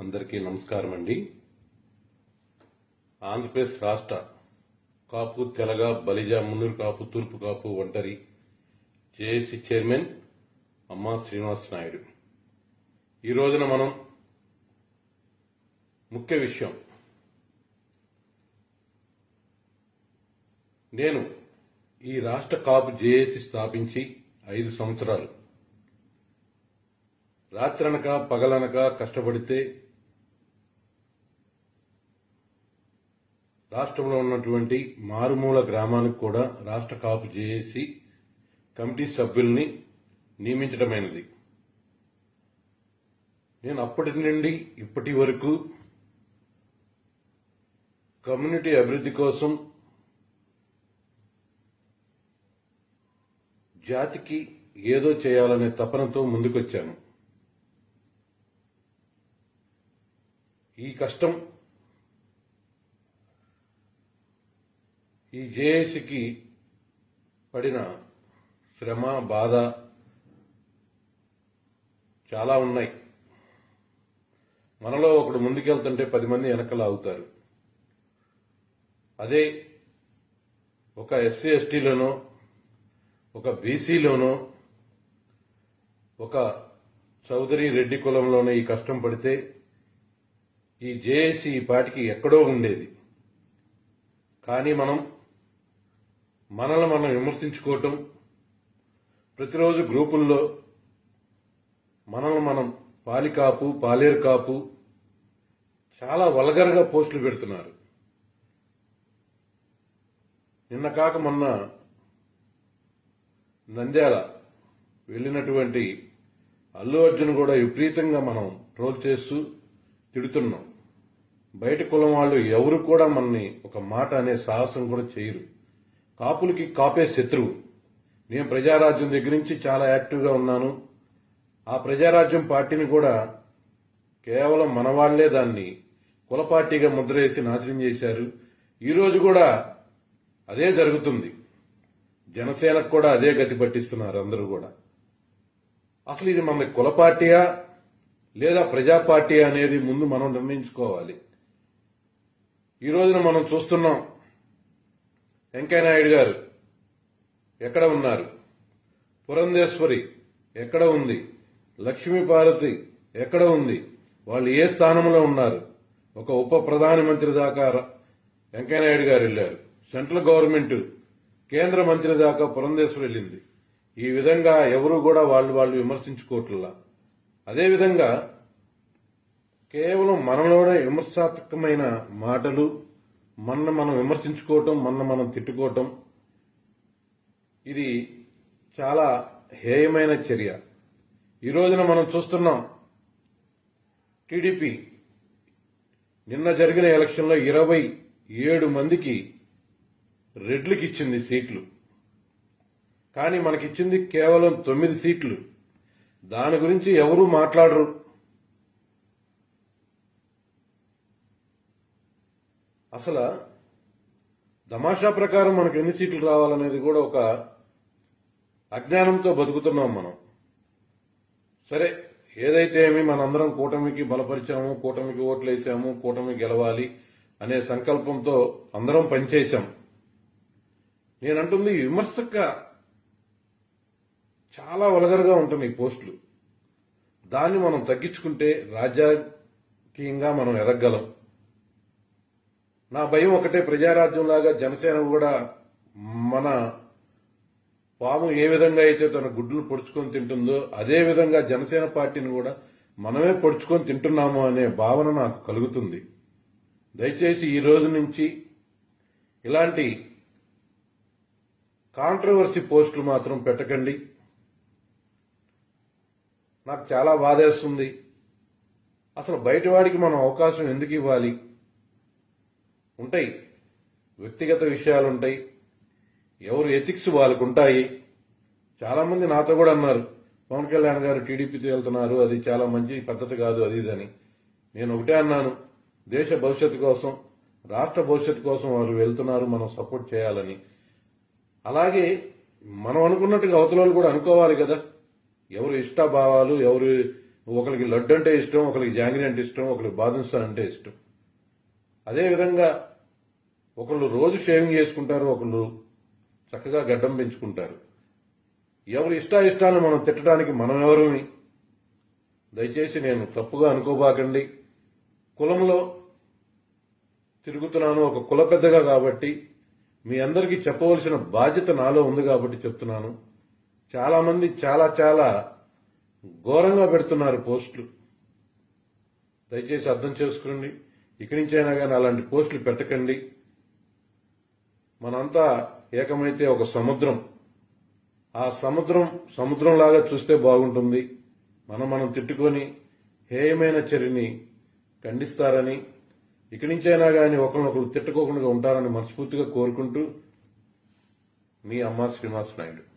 అందరికీ నమస్కారం అండి. ఆంధ్రప్రదేశ్ రాష్ట్ర కాపు తెలగ బలిజ మున్నూరు కాపు తూర్పు కాపు ఒంటరి జేఏసీ చైర్మన్ అమ్మా శ్రీనివాస్ నాయుడు. ఈ రోజున మనం ముఖ్య విషయం. నేను ఈ రాష్ట్ర కాపు జేఏసీ స్థాపించి ఐదు సంవత్సరాలు. రాత్రనక పగలనక కష్టపడితే రాష్ట్రంలో ఉన్నటువంటి మారుమూల గ్రామానికి కూడా రాష్ట్ర కాపు జేఏసీ కమిటీ సభ్యుల్ని నియమించడమైనది నేను అప్పటి నుండి ఇప్పటి వరకు కమ్యూనిటీ అభివృద్ధి కోసం జాతికి ఏదో చేయాలనే తపనతో ముందుకొచ్చాను. ఈ కష్టం ఈ జేఏసీకి పడిన శ్రమ బాధ చాలా ఉన్నాయి. మనలో ఒకడు ముందుకెళ్తుంటే పది మంది వెనకలా అవుతారు అదే ఒక ఎస్సీ ఎస్టీలోనో ఒక బీసీలోనో ఒక చౌదరి రెడ్డి కులంలోనో ఈ కష్టం పడితే ఈ జేఏసీ ఈ పాటికి ఎక్కడో ఉండేది. కానీ మనం మనల్ని మనం విమర్శించుకోవటం ప్రతిరోజు గ్రూపుల్లో మనల్ని మనం పాలికాపు పాలేరు కాపు చాలా వల్గర్గా పోస్టులు పెడుతున్నారు. నిన్న కాక మొన్న నంద్యాల వెళ్ళినటువంటి అల్లు అర్జున్ కూడా విపరీతంగా మనం ట్రోల్ చేస్తూ తిడుతున్నాం. బయట కులం వాళ్ళు ఎవరు కూడా మనని ఒక మాట అనే సాహసం కూడా చేయరు. కాపులకి కాపే శత్రువు. నేను ప్రజారాజ్యం దగ్గర నుంచి చాలా యాక్టివ్గా ఉన్నాను. ఆ ప్రజారాజ్యం పార్టీని కూడా కేవలం మన వాళ్ళే దాన్ని కుల పార్టీగా ముద్రేసి నాశనం చేశారు. ఈరోజు కూడా అదే జరుగుతుంది. జనసేనకు కూడా అదే గతి పట్టిస్తున్నారు అందరూ కూడా. అసలు ఇది మన కుల పార్టీయా లేదా ప్రజా పార్టీ అనేది ముందు మనం నిర్ణయించుకోవాలి. ఈ రోజున మనం చూస్తున్నాం వెంకయ్యనాయుడు గారు ఎక్కడ ఉన్నారు? పురంధేశ్వరి ఎక్కడ ఉంది? లక్ష్మీపార్వతి ఎక్కడ ఉంది? వాళ్ళు ఏ స్థానంలో ఉన్నారు? ఒక ఉప ప్రధానమంత్రి దాకా వెంకయ్యనాయుడు గారు వెళ్ళారు. సెంట్రల్ గవర్నమెంట్ కేంద్ర మంత్రి దాకా పురంధేశ్వరి వెళ్ళింది. ఈ విధంగా ఎవరు కూడా వాళ్ళు వాళ్ళు విమర్శించుకోవట్లా. అదేవిధంగా కేవలం మనలోనే విమర్శాత్మకమైన మాటలు మన మనం విమర్శించుకోవటం మన మనం తిట్టుకోవటం ఇది చాలా హేయమైన చర్య. ఈ రోజున మనం చూస్తున్నాం టీడీపీ నిన్న జరిగిన ఎలక్షన్లో ఇరవై ఏడు మందికి రెడ్లకి ఇచ్చింది సీట్లు. కానీ మనకిచ్చింది కేవలం తొమ్మిది సీట్లు. దాని గురించి ఎవరూ మాట్లాడరు. అసలు తమాషా ప్రకారం మనకు ఎన్ని సీట్లు రావాలనేది కూడా ఒక అజ్ఞానంతో బతుకుతున్నాం మనం. సరే ఏదైతే ఏమి మనందరం కూటమికి బలపరిచాము కూటమికి ఓట్లు వేసాము కూటమి గెలవాలి అనే సంకల్పంతో అందరం పనిచేశాం. నేనంటుంది విమర్శక చాలా వలగరుగా ఉంటుంది ఈ పోస్టులు. దాన్ని మనం తగ్గించుకుంటే రాజకీయంగా మనం ఎదగలం నా భయం ఒకటే ప్రజారాజ్యంలాగా జనసేన కూడా మన పాము ఏ విధంగా అయితే తన గుడ్లు పొడుచుకొని తింటుందో అదే విధంగా జనసేన పార్టీని కూడా మనమే పొడుచుకొని తింటున్నాము అనే భావన నాకు కలుగుతుంది. దయచేసి ఈ రోజు నుంచి ఇలాంటి కాంట్రవర్సీ పోస్టులు మాత్రం పెట్టకండి. నాకు చాలా బాధేస్తుంది. అసలు బయటవాడికి మనం అవకాశం ఎందుకు ఇవ్వాలి? ఉంటాయి. వ్యక్తిగత విషయాలు ఉంటాయి ఎవరు ఎథిక్స్ వాళ్ళకు ఉంటాయి చాలా మంది నాతో కూడా అన్నారు పవన్ కళ్యాణ్ గారు టీడీపీతో వెళ్తున్నారు అది చాలా మంచి పద్ధతి కాదు అది ఇదని నేను ఒకటే అన్నాను దేశ భవిష్యత్తు కోసం రాష్ట్ర భవిష్యత్తు కోసం వారు వెళ్తున్నారు మనం సపోర్ట్ చేయాలని. అలాగే మనం అనుకున్నట్టుగా అవతల కూడా అనుకోవాలి కదా. ఎవరు ఇష్టాభావాలు ఎవరు ఒకరికి లడ్డు అంటే ఇష్టం ఒకరికి జాంగ్రీ అంటే ఇష్టం ఒకరికి బాదుంసా అంటే ఇష్టం. అదేవిధంగా ఒకళ్ళు రోజు షేవింగ్ చేసుకుంటారు ఒకళ్ళు చక్కగా గడ్డం పెంచుకుంటారు. ఎవరి ఇష్టాయిష్టాలను మనం తిట్టడానికి మనం ఎవరిని దయచేసి నేను తప్పుగా అనుకోబాకండి. కులంలో తిరుగుతున్నాను ఒక కుల పెద్దగా కాబట్టి మీ అందరికీ చెప్పవలసిన బాధ్యత నాలో ఉంది కాబట్టి చెప్తున్నాను. చాలామంది చాలా చాలా ఘోరంగా పెడుతున్నారు పోస్టులు. దయచేసి అర్థం చేసుకోండి ఇక్కడి నుంచైనా కానీ అలాంటి పోస్టులు పెట్టకండి. మనంతా ఏకమైతే ఒక సముద్రం. ఆ సముద్రం సముద్రంలాగా చూస్తే బాగుంటుంది. మనం మనం తిట్టుకొని హేయమైన చర్యని ఖండిస్తారని ఇక్కడి నుంచైనా కానీ ఒకరినొకరు తిట్టుకోకుండా ఉంటారని మనస్ఫూర్తిగా కోరుకుంటూ మీ అమ్మ శ్రీనివాస్ నాయుడు.